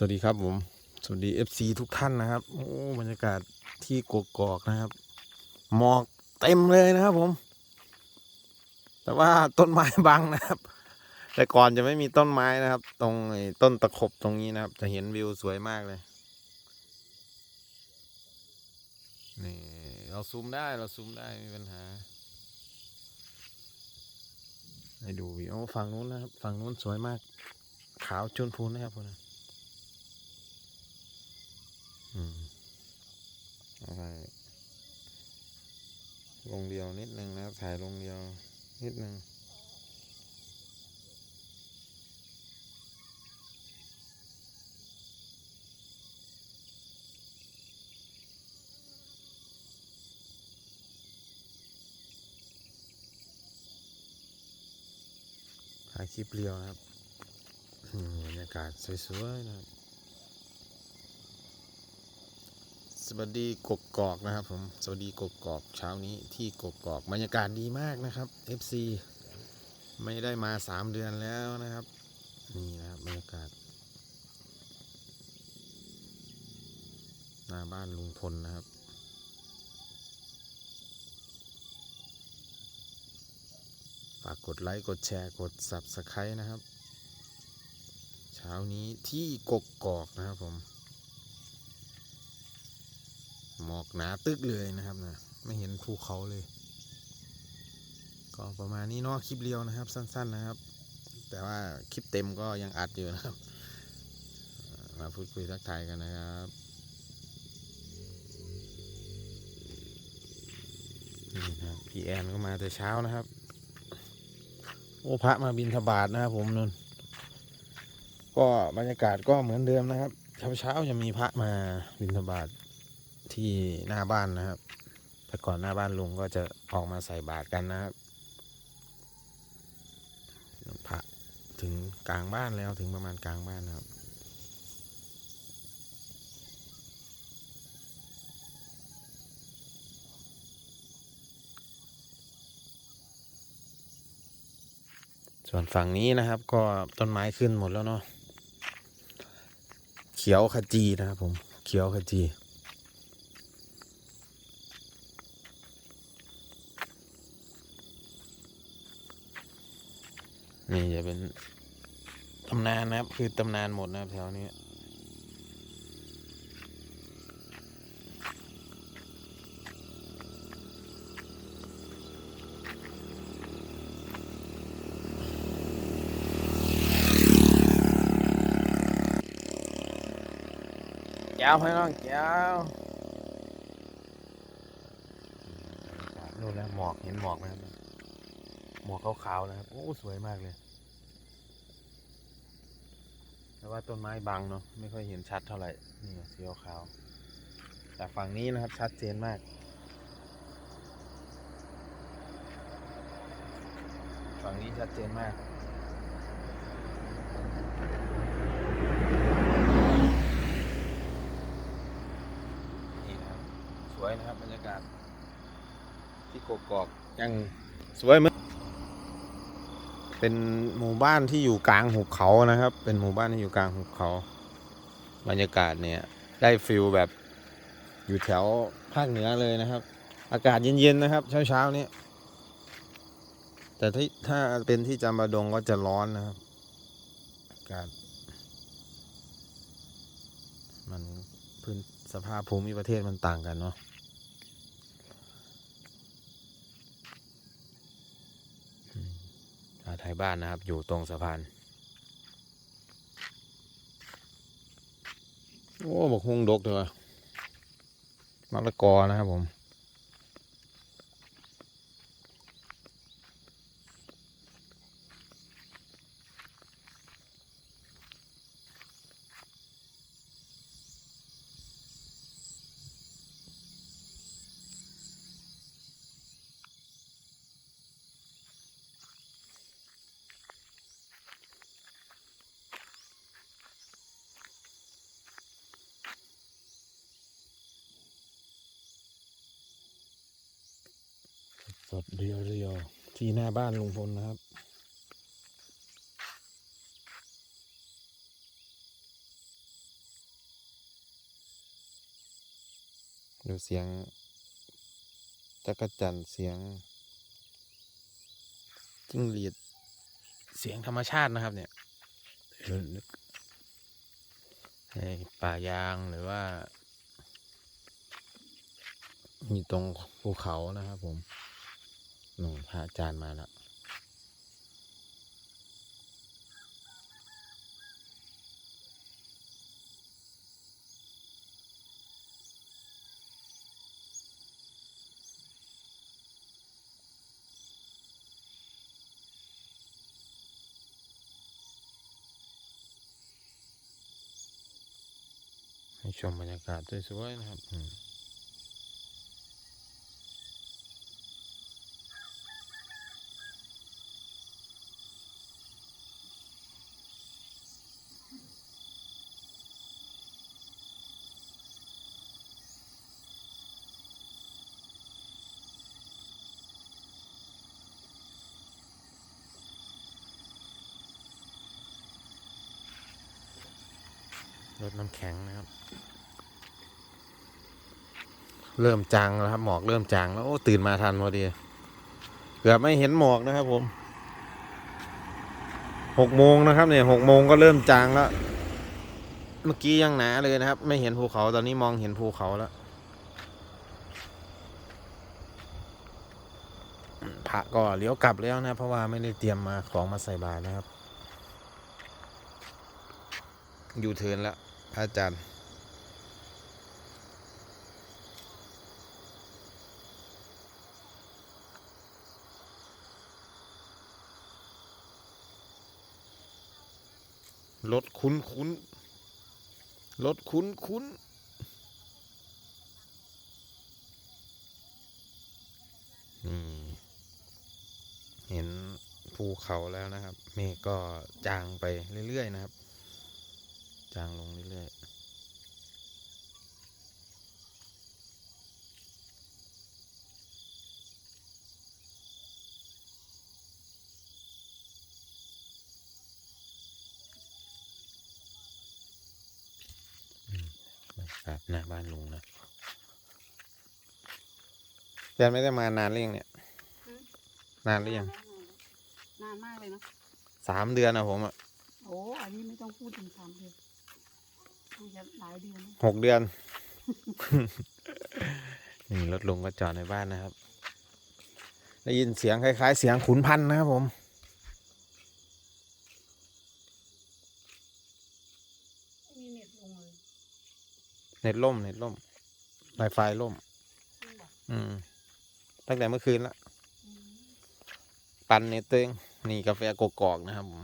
สวัสดีครับผม สวัสดี FC ทุกท่านนะครับ โอ้บรรยากาศที่กกอกนะครับ หมอกเต็มเลยนะครับผม แต่ว่าต้นไม้บังนะครับ แต่ก่อนจะไม่มีต้นไม้นะครับ ตรงต้นตะขบตรงนี้นะครับ จะเห็นวิวสวยมากเลยนี่เราซูมได้เราซูมได้ไม่มีปัญหา ให้ดูวิวโอ้ฝั่งนู้นนะครับ ฝั่งนู้นสวยมาก ขาวชนพูนนะครับพวกนั้น ถ่ายลงเดียวนิดนึงนะถ่ายลงเดียวนิดนึงถ่ายคลิปเรียวนะครับอืมบรรยากาศสวยๆนะครับ สวัสดีกกกอกนะครับผมสวัสดีกกกอกเช้านี้ที่กกกอกบรรยากาศดีมากนะครับ FC ไม่ได้มาสามเดือนแล้วนะครับ นี่นะครับบรรยากาศหน้าบ้านลุงพลนะครับ ฝากกดไลค์กดแชร์กด Subscribe นะครับ เช้านี้ที่กกกอกนะครับผม หม อกหนาตึกเลยนะครับนะไม่เห็นภูเขาเลย ก็ประมาณนี้เนาะคลิปเรียวนะครับ สั้น ๆนะครับ แต่ว่าคลิปเต็มก็ยังอัดอยู่นะครับ มาพูดคุยทักทายกันนะครับนี่นะพี่แอนก็มาแต่เช้านะครับ โอ้พระมาบินทบาทนะครับผมนุ่นก็บรรยากาศก็เหมือนเดิมนะครับเช้าๆจะมีพระมาบินทบาท ที่หน้าบ้านนะครับแต่ก่อนหน้าบ้านลุงก็จะออกมาใส่บาตรกันนะครับพระถึงกลางบ้านแล้วถึงประมาณกลางบ้านนะครับส่วนฝั่งนี้นะครับก็ต้นไม้ขึ้นหมดแล้วเนาะเขียวขจีนะครับผมเขียวขจี นี่จะเป็นตำนานนะครับ คือตำนานหมดนะครับแถวนี้แก้วให้น้องแก้วนู่นนะหมอกเห็นหมอกไหมครับ หมอกขาวๆนะครับ โอ้สวยมากเลย แต่ว่าต้นไม้บังเนาะไม่ค่อยเห็นชัดเท่าไหร่ นี่สีขาวแต่ฝั่งนี้นะครับชัดเจนมากฝั่งนี้ชัดเจนมากนี่นะครับสวยนะครับบรรยากาศที่กกอกยังสวยเหมือน เป็นหมู่บ้านที่อยู่กลางหุบเขานะครับ เป็นหมู่บ้านที่อยู่กลางหุบเขา บรรยากาศเนี่ยได้ฟิลแบบอยู่แถวภาคเหนือเลยนะครับ อากาศเย็นๆนะครับ เช้าๆนี้แต่ที่ถ้าเป็นที่จำปาดงก็จะร้อนนะครับ อากาศ มันพื้นสภาพภูมิประเทศมันต่างกันเนาะ อาไทยบ้านนะครับ อยู่ตรงสะพาน โอ้บอกฮุงดกเลยวะมะละกอนะครับผม สดเรียวเรียวที่หน้าบ้านลุงพลนะครับ ดูเสียงจักรจันเสียงจิ้งหรีดเสียงธรรมชาตินะครับ เนี่ยป่ายางหรือว่า มีตรงภูเขานะครับผม หนูพระอาจารย์มาแล้วให้ชมบรรยากาศสวยๆนะครับ รถน้ำแข็งนะครับ เริ่มจางแล้วครับ หมอกเริ่มจางแล้วโอ้ตื่นมาทันพอดีเกือบไม่เห็นหมอกนะครับ ผมหกโมงนะครับเนี่ยหกโมงก็เริ่มจางแล้ว เมื่อกี้ยังหนาเลยนะครับ ไม่เห็นภูเขาตอนนี้มองเห็นภูเขาแล้วพระก็เลี้ยวกลับแล้วนะ เพราะว่าไม่ได้เตรียมมาของมาใส่บาตรนะครับ ยู่เทิร์นแล้วพระอาจารย์รถคุ้นคุ้นรถคุ้นคุ้นเห็นภูเขาแล้วนะครับ เมฆก็จางไปเรื่อย ๆ นะครับ จางลงเรื่อยๆบรรยากาศหน้าบ้านลุงนะแจนไม่ได้มานานหรือยังเนี่ย นานหรือยัง นานมากเลยเนอะสามเดือนนะผมอะโอ้ อันนี้ไม่ต้องพูดถึงสามเดือนน่าจะ หลายเดือนนะหกเดือน นี่รถลุงก็จอดในบ้านนะครับ ได้ยินเสียงคล้าย ๆ เสียงขุนพันธุ์นะครับผมไม่มีเน็ตลงเลยเน็ตล่มเน็ตล่มไวไฟล่มจริงเหรออืม ตั้งแต่เมื่อคืนละอืมปันเน็ตเตวเองนี่กาแฟกกอกนะครับผม